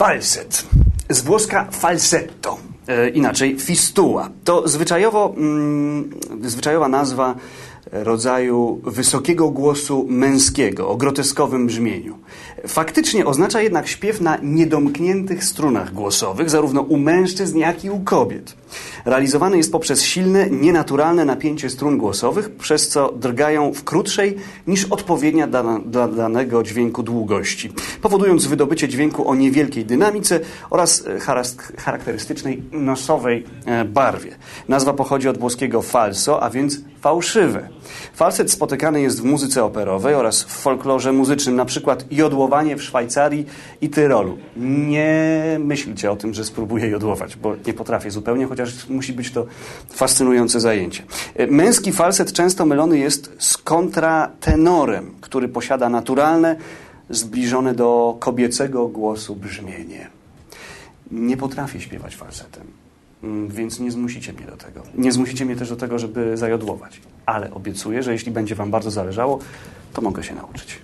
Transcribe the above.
Falset. Z włoska falsetto, e, inaczej fistuła. To zwyczajowo, mm, zwyczajowa nazwa rodzaju wysokiego głosu męskiego o groteskowym brzmieniu. Faktycznie oznacza jednak śpiew na niedomkniętych strunach głosowych, zarówno u mężczyzn, jak i u kobiet. Realizowany jest poprzez silne, nienaturalne napięcie strun głosowych, przez co drgają w krótszej niż odpowiednia dla, dla danego dźwięku długości, powodując wydobycie dźwięku o niewielkiej dynamice oraz e, charakterystycznej nosowej e, barwie. Nazwa pochodzi od włoskiego falso, a więc fałszywe. Falset spotykany jest w muzyce operowej oraz w folklorze muzycznym, na przykład jodłowanie w Szwajcarii i Tyrolu. Nie myślcie o tym, że spróbuję jodłować, bo nie potrafię zupełnie, chociaż musi być to fascynujące zajęcie. E, Męski falset często mylony jest z kontratenorem, który posiada naturalne, zbliżone do kobiecego głosu brzmienie. Nie potrafię śpiewać falsetem, więc nie zmusicie mnie do tego. Nie zmusicie mnie też do tego, żeby zajodłować. Ale obiecuję, że jeśli będzie Wam bardzo zależało, to mogę się nauczyć.